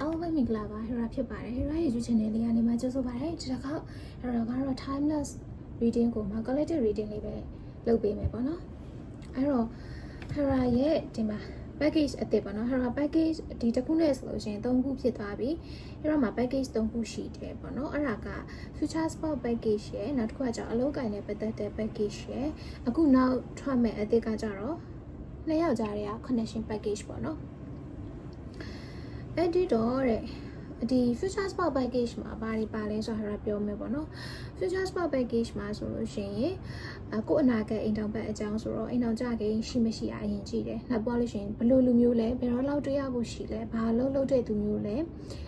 အားလုံးပဲမင်္ဂလာပါဟေရာဖြစ်ပါတယ်ဟေရာရဲ့ YouTube channel လေးကနေမှကြိုဆိုပါတယ်ဒီတစ်ခါဟေရာကတော့ timeless reading ကိုမှ collective reading လေးပဲလုပ်ပေးမယ်ပေါ့နော်အဲ့တော့ဟေရာရဲ့ဒီမှာ package အသစ်ပေါ့နော်ဟေရာ package ဒီတစ်ခုနဲ့ဆိုလို့ရှိရင်3ခုဖြစ်သွားပြီဟေရာမှာ package 3ခုရှိတယ်ပေါ့နော်အဲ့ဒါက future sport package ရဲ့နောက်တစ်ခုကကျတော့အလုပ်ကိုင်းနဲ့ပတ်သက်တဲ့ package ရဲ့အခုနောက်ထွက်မဲ့အသစ်ကကျတော့နှစ်ယောက်ကြားတွေက connection package ပေါ့နော် အဲ့ဒီတော့တဲ့ဒီ future sport package မှာဘာတွေပါလဲဆိုတာပြောမယ်ပေါ့နော် future sport package မှာဆိုလို့ရှိရင်အကိုအနာဂတ်အိမ်တောင်ဘက်အကြောင်းဆိုတော့အိမ်တောင်ကြကိန်းရှိမရှိအရင်ကြည့်တယ်နောက်ပြောလို့ရှိရင်ဘယ်လိုလူမျိုးလဲဘယ်တော့လောက်တွေ့ရဖို့ရှိလဲဘာလို့လုပ်တဲ့သူမျိုးလဲ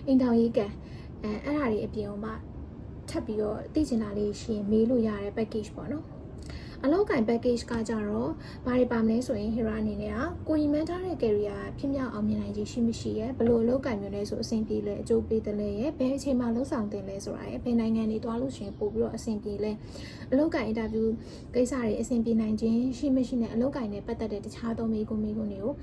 အိမ်တောင်ရေးကံအဲအဲ့ဒါတွေအပြင်မှာထပ်ပြီးတော့သိချင်တာလေးရှိရင်မေးလို့ရတဲ့ package ပေါ့နော် အလောက်ကင် package ကကြတော့ဘာတွေပါမလဲဆိုရင် Hera အနေနဲ့ကကိုရီမန်းထားတဲ့ career ဖြစ်မြောက်အောင်မြင်နိုင်ခြင်းရှိမရှိရဲ့ဘယ်လိုအလောက်ကင်မျိုးလဲဆိုအဆင်ပြေလဲအကျိုးပေးတယ်လဲရဲ့ဘယ်အချိန်မှလှုပ်ဆောင်တင်လဲဆိုတာရဲ့ဘယ်နိုင်ငံတွေတွားလို့ရှိရင်ပို့ပြီးတော့အဆင်ပြေလဲအလောက်ကင် interview ကိစ္စတွေအဆင်ပြေနိုင်ခြင်းရှိမရှိနဲ့အလောက်ကင်နဲ့ပတ်သက်တဲ့တခြားသောမေးခွန်းမေးခွန်းတွေကို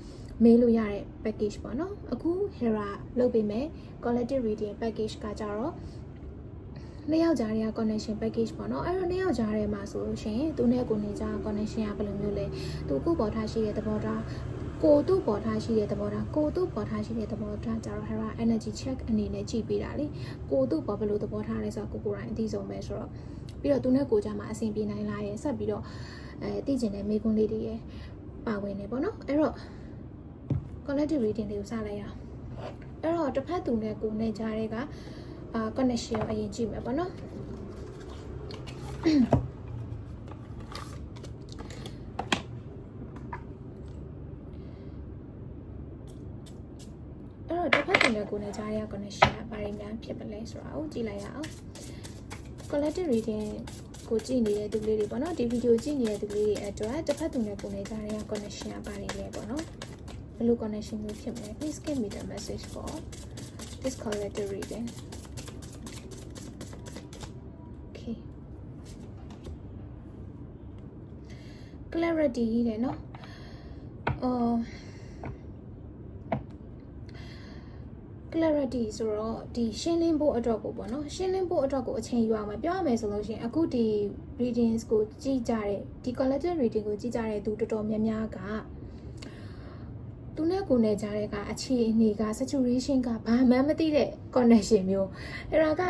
မေးလို့ရတဲ့ package ပေါ့နော်အခု Hera လုပ်ပေးမယ် collective reading package ကကြတော့ နှစ်ယောက်ကြားတွေက connection package ပေါ့နော်အဲ့တော့နှစ်ယောက်ကြားထဲမှာဆိုလို့ရှိရင်သူနဲ့ကိုနေကြ connection ကဘယ်လိုမျိုးလဲသူကိုပေါ်ထားရှိတဲ့သဘောထားကိုသူ့ပေါ်ထားရှိတဲ့သဘောထားကိုသူ့ပေါ်ထားရှိတဲ့သဘောထားကြတော့ Hera energy check အနေနဲ့ကြည့်ပေးတာလေကိုသူ့ပေါ်ဘယ်လိုသဘောထားလဲဆိုတော့ကိုကိုယ်တိုင်အသိဆုံးပဲဆိုတော့ပြီးတော့သူနဲ့ကိုကြမှာအဆင်ပြေနိုင်လားရဲ့ဆက်ပြီးတော့အဲသိကျင်တဲ့မိကွန်းလေးတွေရဲ့ပါဝင်နေပေါ့နော်အဲ့တော့ collective reading တွေကိုစလိုက်ရအောင်အဲ့တော့တစ်ဖက်သူနဲ့ကိုနဲ့ကြားတဲ့က အာ connection ကိုအရင်ကြည့်မယ်ပေါ့နော်အဲ့တော့တစ်ဖက်သူနဲ့ကိုနဲ့ကြားတဲ့ connection ကဘာတွေများဖြစ်မလဲဆိုတာကိုကြည့်လိုက်ရအောင် collective reading ကိုကြည့်နေတဲ့သူလေးတွေပေါ့နော်ဒီဗီဒီယိုကြည့်နေတဲ့သူလေးတွေအတွက်တစ်ဖက်သူနဲ့ကိုနဲ့ကြားတဲ့ connection ကဘာတွေလဲပေါ့နော်ဘယ်လို connection မျိုးဖြစ်မလဲ please give me the message for this collective reading okay clarity တဲ့နော်အော် clarity ဆိုတော့ဒီရှင်းလင်းဖို့အတွက်ကိုပေါ့နော်ရှင်းလင်းဖို့အတွက်ကိုအချိန်ယူအောင်မယ်ပြောရမယ်ဆိုလို့ရှိရင်အခုဒီ readings ကိုကြည့်ကြတဲ့ဒီ collective reading ကိုကြည့်ကြတဲ့သူတော်တော်များများက သူနဲ့ကိုယ်နဲ့ကြားတဲ့ကအခြေအနေက saturation ကဘာမှမသိတဲ့ connection မျိုးအဲ့ဒါက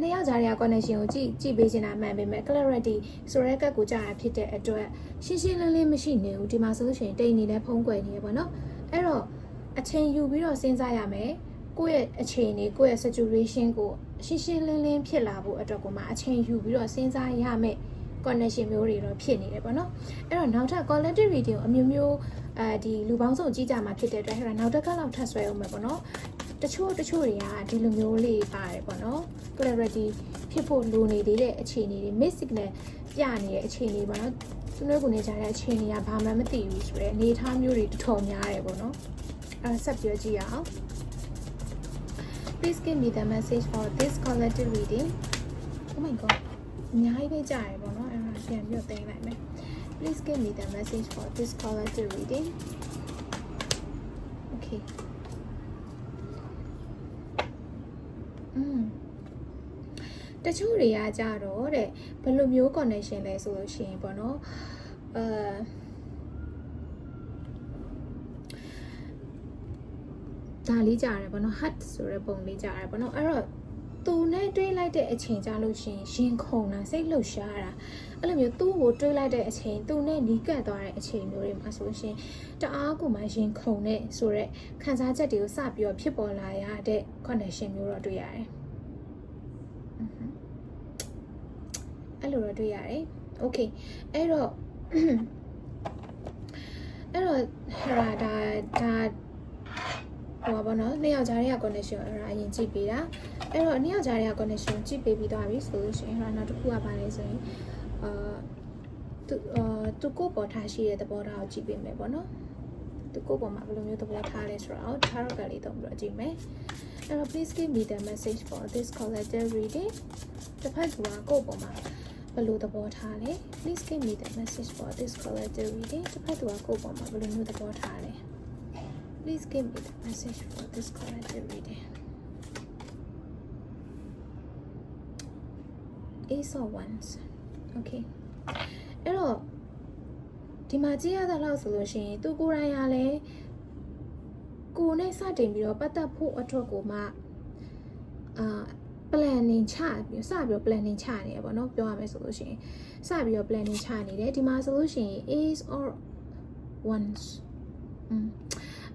နှစ်ယောက်ကြားတဲ့ connection ကိုကြည့်ကြည့်ပေးနေတာမှန်ပေမဲ့ clarity ဆိုတဲ့ကတ်ကိုကြားရဖြစ်တဲ့အတွက်ရှင်းရှင်းလင်းလင်းမရှိနေဘူးဒီမှာဆိုလို့ရှိရင်တိတ်နေလဲဖုံးကွယ်နေရပေါ့နော်အဲ့တော့အချိန်ယူပြီးတော့စဉ်းစားရမယ်ကိုယ့်ရဲ့အခြေအနေကိုယ့်ရဲ့ saturation ကိုရှင်းရှင်းလင်းလင်းဖြစ်လာဖို့အတွက်ကိုမှအချိန်ယူပြီးတော့စဉ်းစားရမယ် connection မျိုးတွေတော့ဖြစ်နေတယ်ပေါ့နော်အဲ့တော့နောက်ထပ် collective reading ကိုအမျိုးမျိုး အဲဒီလူပေါင်းစုံကြည့်ကြမှာဖြစ်တဲ့အတွက်ဟဲ့နောက်တစ်ခါလောက်ထပ်ဆွဲအောင်မယ်ပေါ့နော်တချို့တချို့တွေကဒီလိုမျိုးလေးပါတယ်ပေါ့နော် clarity ဖြစ်ဖို့လိုနေသေးတဲ့အခြေအနေတွေ miss signal ပြနေတဲ့အခြေအနေပေါ့နော်သူတို့ကိုနေကြတဲ့အခြေအနေကဘာမှမသိဘူးဆိုတော့အနေအထားမျိုးတွေတော်တော်များတယ်ပေါ့နော်အဲဆက်ပြောကြည့်ရအောင် Please give me the message for this collective reading. Oh my god. အများကြီးပဲကြားရပေါ့နော်အဲ့ဒါပြန်ပြီးတော့တင်လိုက်မယ် Please give me the message for this collective reading. Okay. อืมတချို့တွေကကြတော့တဲ့ဘယ်လိုမျိုး connection လဲဆိုလို့ရှိရင်ပေါ့နော်အဲဒါလေးကြားရတယ်ပေါ့နော် heart ဆိုတဲ့ပုံလေးကြားရတယ်ပေါ့နော်အဲ့တော့သူနဲ့တွေးလိုက်တဲ့အချိန်ကြာလို့ရှိရင်ရင်ခုန်တာစိတ်လှုပ်ရှားတာ အဲ့လိုမျိုးသူ့ကိုတွေးလိုက်တဲ့အချိန်သူနဲ့နီးကပ်သွားတဲ့အချိန်မျိုးတွေမှာဆိုရှင်တအားကိုမှရင်ခုန်တဲ့ဆိုတော့ခံစားချက်တွေကိုစပြီးတော့ဖြစ်ပေါ်လာရတဲ့ connection မျိုးတော့တွေ့ရတယ်အဲ့လိုတော့တွေ့ရတယ် okay အဲ့တော့အဲ့တော့ဟရာဒါဒါဟိုပါဘောနော်နှစ်ယောက်ကြားရဲ့ connection အဲ့ဒါအရင်ကြည့်ပေးတာအဲ့တော့နှစ်ယောက်ကြားရဲ့ connection ကြည့်ပေးပြီးသွားပြီဆိုလို့ရှိရင်ဟရာနောက်တစ်ခုကဘာလဲဆိုရင် အာသူအာသူကိုပေါ်ထားရှိတဲ့သဘောထားကိုကြည့်ပေးမယ်ပေါ့နော်သူကိုပေါ်မှာဘယ်လိုမျိုးသဘောထားလဲဆိုတော့ tarot ကလေးသုံးပြီးတော့ကြည့်မယ်အဲ့တော့ please give me the message for this collective reading တစ်ဖက်ကကိုပေါ်မှာဘယ်လိုသဘောထားလဲ please give me the message for this collective reading တစ်ဖက်ကကိုပေါ်မှာဘယ်လိုမျိုးသဘောထားလဲ please give me the message for this collective reading Ace of Wands okay အဲ့တော့ဒီမှာကြည့်ရတဲ့လောက်ဆိုလို့ရှိရင်သူကိုယ်တိုင်ရလဲကိုယ်နဲ့စတင်ပြီးတော့ပတ်သက်ဖို့အတွက်ကိုမှအာ planning ချပြီးစပြီးတော့ planning ချနေရပေါ့နော်ပြောရမယ်ဆိုလို့ရှိရင်စပြီးတော့ planning ချနေတယ်ဒီမှာဆိုလို့ရှိရင် ace or wands อืม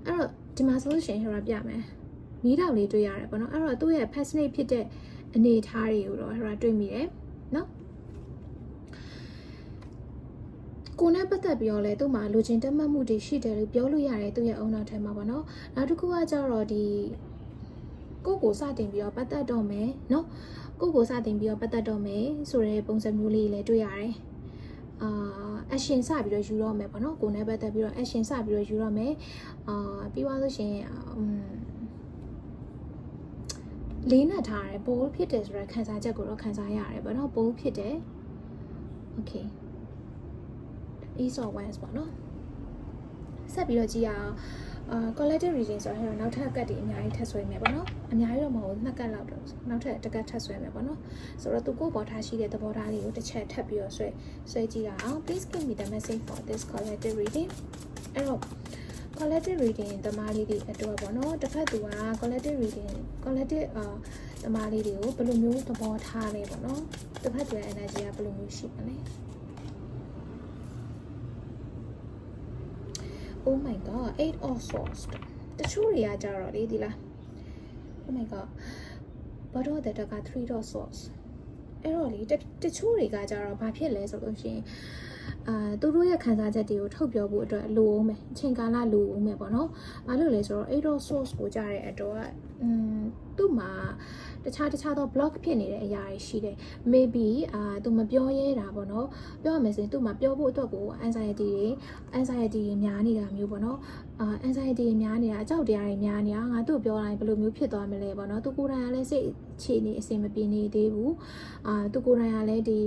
အဲ့တော့ဒီမှာဆိုလို့ရှိရင်ဟိုရပြမယ်မီးတောင်လေးတွေ့ရတယ်ပေါ့နော်အဲ့တော့သူ့ရဲ့ passionate ဖြစ်တဲ့အနေအထားတွေကိုတော့ဟိုရတွေ့မိတယ်နော် ကိုနဲ့ပတ်သက်ပြီးတော့လဲသူ့မှာလူချင်းတက်မှတ်မှုတွေရှိတယ်လို့ပြောလို့ရတယ်သူ့ရဲ့အုံနောက်ထဲမှာပေါ့နော်နောက်တစ်ခုကကျတော့ဒီကိုယ့်ကိုစတင်ပြီးတော့ပတ်သက်တော့မယ်နော်ကိုယ့်ကိုစတင်ပြီးတော့ပတ်သက်တော့မယ်ဆိုတဲ့ပုံစံမျိုးလေးလည်းတွေ့ရတယ်အာ action စပြီးတော့ယူတော့မယ်ပေါ့နော်ကိုယ်နဲ့ပတ်သက်ပြီးတော့ action စပြီးတော့ယူတော့မယ်အာပြီးသွားလို့ရှိရင်อืมလေးနဲ့ထားရတယ် bold ဖြစ်တယ်ဆိုတော့ခံစားချက်ကိုတော့ခံစားရတယ်ပေါ့နော် bold ဖြစ်တယ် okay ease of wands ပေါ့နော်ဆက်ပြီးတော့ကြည့်ရအောင်အာ collective reading ဆိုတော့နောက်ထပ်ကတ်တွေအများကြီးထပ်ဆွဲမယ်ပေါ့နော်အများကြီးတော့မဟုတ်ဘူးနှစ်ကတ်လောက်တော့နောက်ထပ်တစ်ကတ်ထပ်ဆွဲမယ်ပေါ့နော်ဆိုတော့သူကိုယ်ပေါ်ထားရှိတဲ့သဘောထားလေးကိုတစ်ချက်ထပ်ပြီးတော့ဆွဲဆွဲကြည့်ရအောင် please give me the message for this collective reading အဲ့တော့ collective reading တမားလေးတွေအတွက်ပေါ့နော်တစ်ဖက်သူက collective reading collective အာတမားလေးတွေကိုဘယ်လိုမျိုးသဘောထားလဲပေါ့နော်တစ်ဖက်သူရဲ့ energy ကဘယ်လိုမျိုးရှိမလဲ Oh my god 8 of swords တချို့တွေကကြတော့လေဒီလား Oh my god ဘာတော့တဲ့တက3 of swords အဲ့တော့လေတတချို့တွေကကြတော့ဘာဖြစ်လဲဆိုလို့ရှိရင် အာသူတို့ရဲ့ခံစားချက်တွေကိုထုတ်ပြောဖို့အတွက်လိုအောင်မယ်အချိန်ကာလလိုအောင်မယ်ပေါ့နော်။ဘာလို့လဲဆိုတော့8 of swords ကိုကြားတဲ့အတွက်อืมသူ့မှာတခြားတခြားသော block ဖြစ်နေတဲ့အရာတွေရှိတယ် maybe အာသူမပြောရဲတာပေါ့နော်ပြောရမယ်ဆိုရင်သူ့မှာပြောဖို့အတွက်ကို anxiety တွေ anxiety တွေများနေတာမျိုးပေါ့နော်အာ anxiety တွေများနေတာအကြောက်တရားတွေများနေတာငါသူ့ပြောတိုင်းဘယ်လိုမျိုးဖြစ်သွားမလဲပေါ့နော်သူကိုယ်တိုင်ကလည်းစိတ်အခြေအနေအဆင်မပြေနေသေးဘူးအာသူကိုယ်တိုင်ကလည်းဒီ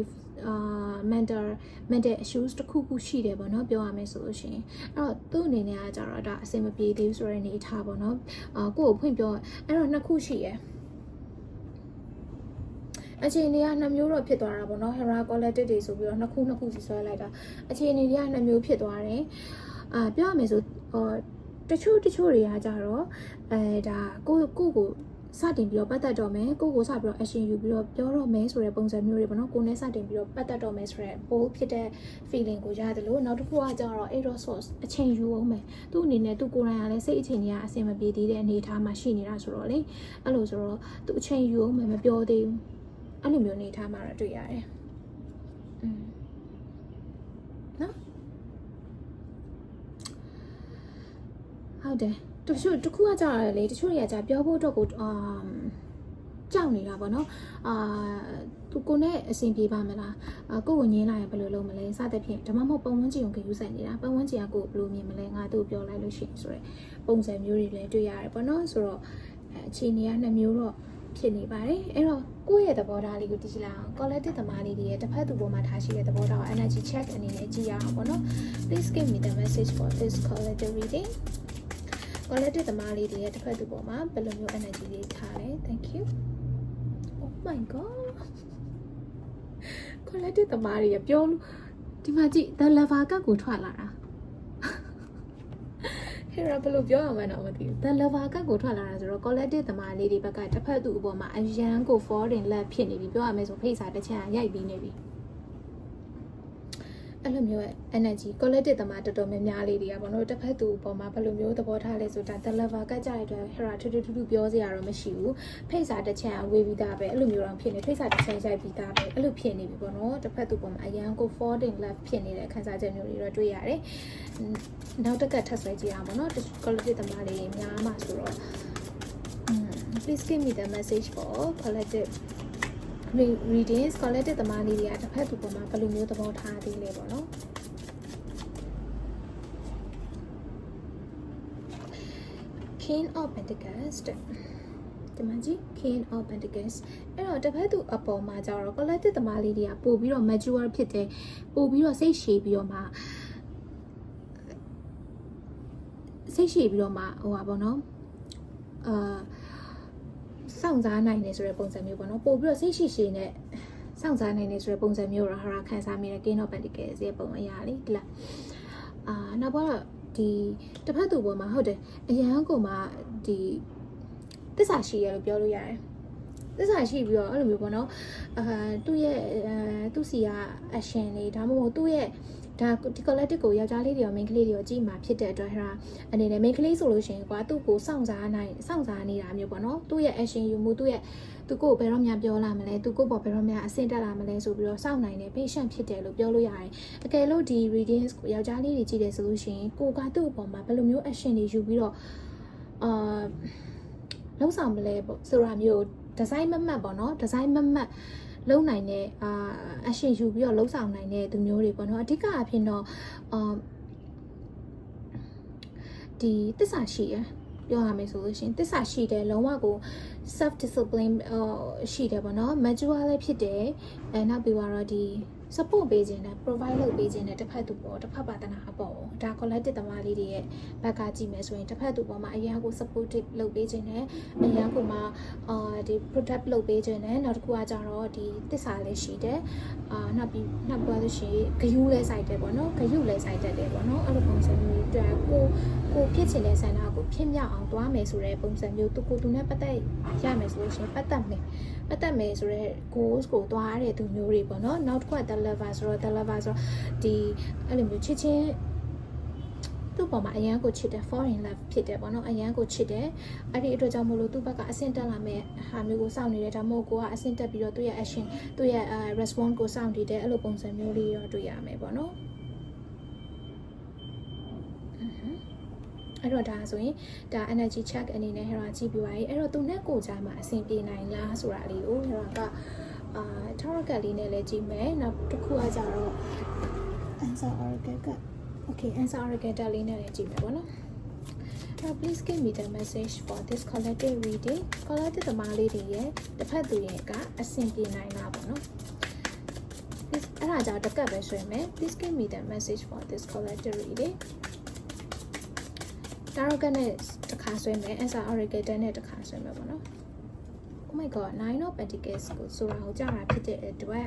အာ mental mental issues တစ်ခုခုရှိတယ်ပေါ့နော်ပြောရမယ်ဆိုလို့ရှိရင်အဲ့တော့သူ့အနေနဲ့ကကြတော့ဒါအဆင်မပြေသေးဘူးဆိုတဲ့အနေအထားပေါ့နော်အာကိုယ့်ကိုဖွင့်ပြောအဲ့တော့နှစ်ခုရှိရယ်အခြေအနေကနှစ်မျိုးတော့ဖြစ်သွားတာပေါ့နော် Hera collective တွေဆိုပြီးတော့နှစ်ခုနှစ်ခုစီဆွဲလိုက်တာအခြေအနေတွေကနှစ်မျိုးဖြစ်သွားတယ်အာပြောရမယ်ဆိုဟောတချို့တချို့တွေကကြတော့အဲဒါကိုကိုကို စတင်ပြီးတော့ပတ်သက်တော့မယ်ကိုကိုစပြီးတော့ action ယူပြီးတော့ပြောတော့မယ်ဆိုတဲ့ပုံစံမျိုးတွေပေါ့နော်ကိုနဲ့စတင်ပြီးတော့ပတ်သက်တော့မယ်ဆိုတဲ့ bold ဖြစ်တဲ့ feeling ကိုရတယ်လို့နောက်တစ်ခုကကြတော့ aero source အချိန်ယူအောင်မယ်သူ့အနေနဲ့သူကိုယ်တိုင်ကလည်းစိတ်အချိန်ကြီးကအဆင်မပြေသေးတဲ့အနေအထားမှာရှိနေတာဆိုတော့လေအဲ့လိုဆိုတော့သူအချိန်ယူအောင်မယ်မပြောသေးဘူးအဲ့လိုမျိုးအနေအထားမှာတော့တွေ့ရတယ်อืมနော်ဟုတ်တယ် တချို့တစ်ခုကကြာတယ်လေတချို့တွေကကြာပြောဖို့အတွက်ကိုအာကြောက်နေတာပေါ့နော်အာသူကိုနဲ့အဆင်ပြေပါမလားအာကိုကိုညင်းလာရင်ဘယ်လိုလုပ်မလဲစသဖြင့်ဒါမှမဟုတ်ပုံဝန်းကျင်ကိုဂရုစိုက်နေတာပုံဝန်းကျင်ကကိုဘယ်လိုမြင်မလဲငါသူ့ပြောလိုက်လို့ရှိရင်ဆိုရယ်ပုံစံမျိုးတွေလည်းတွေ့ရတယ်ပေါ့နော်ဆိုတော့အခြေအနေကနှစ်မျိုးတော့ဖြစ်နေပါတယ်အဲ့တော့ကိုယ့်ရဲ့သဘောထားလေးကိုသိချလာအောင် collective သမားလေးတွေရဲ့တစ်ဖက်သူပေါ်မှာထားရှိတဲ့သဘောထားကို energy check အနေနဲ့ကြည့်ရအောင်ပေါ့နော် please give me the message for this collective reading collective သမားလေးတွေရဲ့တစ်ဖက်သူပေါ်မှာဘယ်လိုမျိုး energy လေးထားလဲ thank you oh my god collective သမားတွေရပြောလို့ဒီမှာကြည့် the lava ကကိုထွက်လာတာဟဲ့ရဘယ်လိုပြောရမလဲတော့မသိဘူး the lava ကကိုထွက်လာတာဆိုတော့ collective သမားလေးတွေဘက်ကတစ်ဖက်သူအပေါ်မှာအရန်ကို foreign လက်ဖြစ်နေပြီပြောရမယ်ဆိုဖိတ်စာတစ်ချက်ရိုက်ပြီးနေပြီ အဲ့လိုမျိုး energy collective သမားတော်တော်များများလေးတွေကပေါ့နော်တစ်ဖက်သူအပေါ်မှာဘယ်လိုမျိုးသဘောထားလဲဆိုတာ the level ကကြတဲ့အတွက် hera ထူးထူးထူးထူးပြောစရာတော့မရှိဘူးဖိတ်စာတစ်ချက်ဝေးပြီးသားပဲအဲ့လိုမျိုးတော့ဖြစ်နေဖိတ်စာတစ်ချက်ရိုက်ပြီးသားပဲအဲ့လိုဖြစ်နေပြီပေါ့နော်တစ်ဖက်သူပေါ်မှာအရန်ကို folding left ဖြစ်နေတဲ့ခံစားချက်မျိုးတွေတော့တွေ့ရတယ်နောက်တစ်ကထပ်ဆွဲကြည့်အောင်ပေါ့နော် collective သမားလေးများမှဆိုတော့ please give me the message for collective readings collective သမားလေးတွေကတစ်ဖက်သူပေါ်မှာဘယ်လိုမျိုးသဘောထားသေးလဲပေါ့နော် King of Pentacles တဲ့ဒီမှာကြည့် King of Pentacles အဲ့တော့တစ်ဖက်သူအပေါ်မှာကျတော့ collective သမားလေးတွေကပို့ပြီးတော့ mature ဖြစ်တယ်ပို့ပြီးတော့စိတ်ရှည်ပြီးတော့မှစိတ်ရှည်ပြီးတော့မှဟိုပါဘောနော်အာ စောင့်စားနိုင်တယ်ဆိုတဲ့ပုံစံမျိုးပေါ့နော်ပို့ပြီးတော့စိတ်ရှိရှိနဲ့စစောင့်စားနိုင်နေဆိုတဲ့ပုံစံမျိုးတော့ဟာရာခံစားမိတဲ့ King of Pentacles ရဲ့ပုံအရာလေးဒီလားအာနောက်တော့ဒီတစ်ဖက်သူပေါ်မှာဟုတ်တယ်အရန်ကိုမှဒီတစ္ဆာရှိရလို့ပြောလို့ရတယ် သစ္စာရှိပြီးတော့အဲ့လိုမျိုးပေါ့နော်အာသူ့ရဲ့အဲသူ့စီက action တွေဒါမှမဟုတ်သူ့ရဲ့ဒါဒီ collective ကိုယောက်ျားလေးတွေရော main ကလေးတွေရောကြည့်မှာဖြစ်တဲ့အတွက်ဟဲ့အနေနဲ့ main ကလေးဆိုလို့ရှိရင်ကွာသူ့ကိုစောင့်စားနိုင်စောင့်စားနေတာမျိုးပေါ့နော်သူ့ရဲ့ action ယူမှုသူ့ရဲ့သူကိုဘယ်တော့မှပြောလာမလဲသူကိုပေါ်ဘယ်တော့မှအဆင့်တက်လာမလဲဆိုပြီးတော့စောင့်နိုင်တယ် patient ဖြစ်တယ်လို့ပြောလို့ရတယ်အကယ်လို့ဒီ readings ကိုယောက်ျားလေးတွေကြည့်တယ်ဆိုလို့ရှိရင်ကိုကသူ့အပေါ်မှာဘယ်လိုမျိုး action တွေယူပြီးတော့အာလုံးဆောင်မလဲပေါ့ဆိုတာမျိုး ဒီဇိုင်းမမှတ်ပေါ့နော်ဒီဇိုင်းမမှတ်လုံနိုင်တဲ့အာအရှင်ယူပြီးတော့လုံဆောင်နိုင်တဲ့သူမျိုးတွေပေါ့နော်အဓိကအဖြစ်တော့အာဒီတစ္ဆာရှိရပြောရမယ်ဆိုလို့ရှိရင်တစ္ဆာရှိတယ်လုံးဝကို self discipline ရှိတယ်ပေါ့နော် mature လည်းဖြစ်တယ်အဲနောက်ပြီးတော့ဒီ support ပေးခြင်းနဲ့ provide လုပ်ပေးခြင်းနဲ့တစ်ဖက်သူပေါ်တစ်ဖက်ပါတနာအပေါ်ဒါ collective သမားလေးတွေရဲ့ဘက်ကကြည့်မယ်ဆိုရင်တစ်ဖက်သူပေါ်မှာအရန်ကို supportive လုပ်ပေးခြင်းနဲ့အရန်ကိုမှအာဒီ protect လုပ်ပေးခြင်းနဲ့နောက်တစ်ခုကကြတော့ဒီတစ္ဆာလေးရှိတယ်အာနောက်ပြီးနောက်ပြီးလို့ရှိရင်ဂယုလည်းစိုက်တယ်ပေါ့နော်ဂယုလည်းစိုက်တတ်တယ်ပေါ့နော်အဲ့လိုပုံစံမျိုးတွေ့ကိုကိုဖြစ်ချင်တဲ့ဆန္ဒကိုဖြစ်မြောက်အောင်တွားမယ်ဆိုတဲ့ပုံစံမျိုးသူကိုသူနဲ့ပတ်သက်ရမယ်ဆိုလို့ရှိရင်ပတ်သက်မယ်ပတ်သက်မယ်ဆိုတော့ goals ကိုတွားရတဲ့သူမျိုးတွေပေါ့နော်နောက်တစ်ခုက the lover ဆိုတော့ the lover ဆိုတော့ဒီအဲ့လိုမျိုးချစ်ချင်းသူ့ပေါ်မှာအရန်ကိုချစ်တယ် foreign love ဖြစ်တယ်ပေါ့နော်အရန်ကိုချစ်တယ်အဲ့ဒီအတွက်ကြောင့်မို့လို့သူ့ဘက်ကအဆင့်တက်လာမဲ့ဟာမျိုးကိုစောင့်နေတယ်ဒါမှမဟုတ်ကိုကအဆင့်တက်ပြီးတော့သူ့ရဲ့ action သူ့ရဲ့ response ကိုစောင့်တည်တယ်အဲ့လိုပုံစံမျိုးလေးရောတွေ့ရမယ်ပေါ့နော်အဲ့တော့ဒါဆိုရင်ဒါ energy check အနေနဲ့ဟဲ့တော့ကြည့်ပြီးပါပြီအဲ့တော့သူနဲ့ကိုကြားမှာအဆင်ပြေနိုင်လားဆိုတာလေးကိုဟဲ့တော့က အာ tarot လေးနဲ့လည်းကြည့်မယ်နောက်တစ်ခုကကြတော့ answer oracle က okay answer oracle တက်လေးနဲ့လည်းကြည့်မယ်ပေါ့နော် Now please give me the message for this collective reading. collective သမားလေးတွေရဲ့တစ်ဖက်သူရဲ့ကအဆင်ပြေနိုင်လားပေါ့နော် Please အဲ့ဒါကြောင့်တကပ်ပဲဆွဲမယ် Please give me the message for this collective reading. Tarot နဲ့တစ်ခါဆွဲမယ် answer oracle နဲ့တစ်ခါဆွဲမယ်ပေါ့နော် Oh my god nine of pentacles ကိုဆိုတာကိုကြားတာဖြစ်တဲ့အတွက်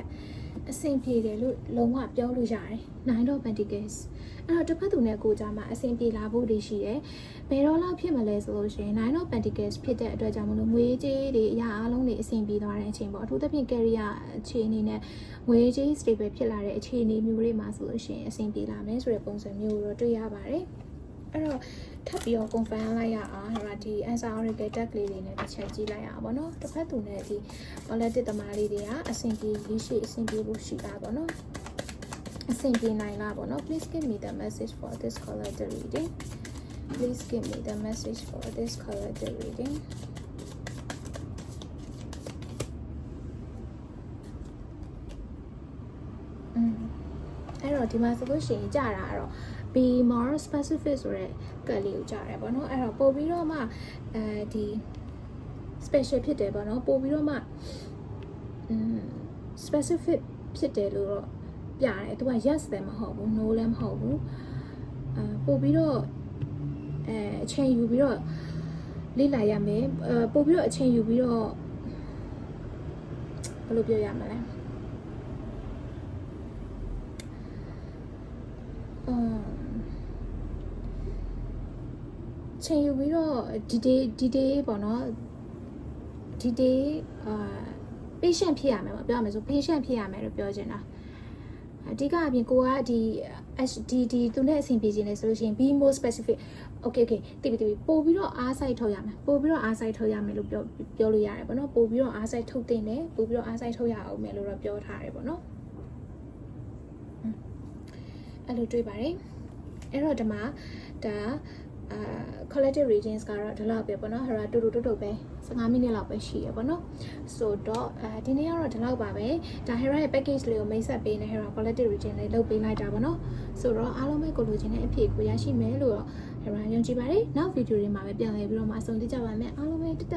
အဆင်ပြေတယ်လို့လုံးဝပြောလို့ရတယ် nine of pentacles အဲ့တော့တစ်ဖက်သူနဲ့ကိုကြားမှာအဆင်ပြေလာဖို့တွေရှိတယ်ဘယ်တော့လောက်ဖြစ်မလဲဆိုလို့ရှိရင် nine of pentacles ဖြစ်တဲ့အတွက်ကြောင့်မလို့ငွေကြေးတွေအရာအလုံးတွေအဆင်ပြေသွားတဲ့အချိန်ပေါ့အထူးသဖြင့် career အခြေအနေနဲ့ငွေကြေး stable ဖြစ်လာတဲ့အခြေအနေမျိုးတွေမှာဆိုလို့ရှိရင်အဆင်ပြေလာမယ်ဆိုတဲ့ပုံစံမျိုးကိုတော့တွေ့ရပါတယ် အဲ့တော့ထပ်ပြီးတော့ confirm လိုက်ရအောင်ဟိုဒီ answer oracle deck လေးတွေနဲ့တစ်ချက်ကြည့်လိုက်ရအောင်ဗောနော်တစ်ဖက်သူနဲ့ဒီ collective သမားလေးတွေကအဆင်ပြေရေးရှိအဆင်ပြေဖို့ရှိတာဗောနော်အဆင်ပြေနိုင်လားဗောနော် please give me the message for this collective reading please give me the message for this collective reading อืมအဲ့တော့ဒီမှာဆိုလို့ရှိရင်ကြာတာကတော့ be more specific ဆိုတဲ့ကတ်လေးကိုကြားရတယ်ပေါ့နော်အဲ့တော့ပို့ပြီးတော့မှအဲဒီ special ဖြစ်တယ်ပေါ့နော်ပို့ပြီးတော့မှอืม specific ဖြစ်တယ်လို့တော့ပြတယ်သူက yes လည်းမဟုတ်ဘူး no လည်းမဟုတ်ဘူးအဲပို့ပြီးတော့အဲအချိန်ယူပြီးတော့လေ့လာရမယ်အဲပို့ပြီးတော့အချိန်ယူပြီးတော့ဘယ်လိုပြောရမလဲအမ် ချိန်ယူပြီးတော့ဒီ day ဒီ day ပေါ့နော်ဒီ day အာ patient ဖြစ်ရမယ်ပေါ့ပြောရမယ်ဆို patient ဖြစ်ရမယ်လို့ပြောချင်တာအဓိကအပြင်ကိုကဒီ HD ဒီသူနဲ့အဆင်ပြေခြင်းလဲဆိုလို့ရှိရင် be more specific okay okay တိတိတိပို့ပြီးတော့အားစိုက်ထုတ်ရမယ်ပို့ပြီးတော့အားစိုက်ထုတ်ရမယ်လို့ပြောပြောလို့ရတယ်ပေါ့နော်ပို့ပြီးတော့အားစိုက်ထုတ်တင်တယ်ပို့ပြီးတော့အားစိုက်ထုတ်ရအောင်မယ်လို့တော့ပြောထားတယ်ပေါ့နော်အဲ့လိုတွေးပါတယ်အဲ့တော့ဒီမှာဒါ အာ collective readings ကတော့ဒီလောက်ပဲပေါ့နော်ဟိုတူတူတူတူပဲ15မိနစ်လောက်ပဲရှိရပေါ့နော်ဆိုတော့အဲဒီနေ့ကတော့ဒီလောက်ပါပဲဒါ Hera ရဲ့ package လေးကိုမိတ်ဆက်ပေးနေ Hera collective reading လေးလုပ်ပေးလိုက်တာပေါ့နော်ဆိုတော့အားလုံးပဲကိုလိုချင်တဲ့အဖြစ်ကိုရရှိမယ်လို့တော့ Hera ယုံကြည်ပါတယ်နောက်ဗီဒီယိုတွေမှာပဲပြန်လည်ပြီးတော့မှအဆုံးသတ်ကြပါမယ်အားလုံးပဲတတ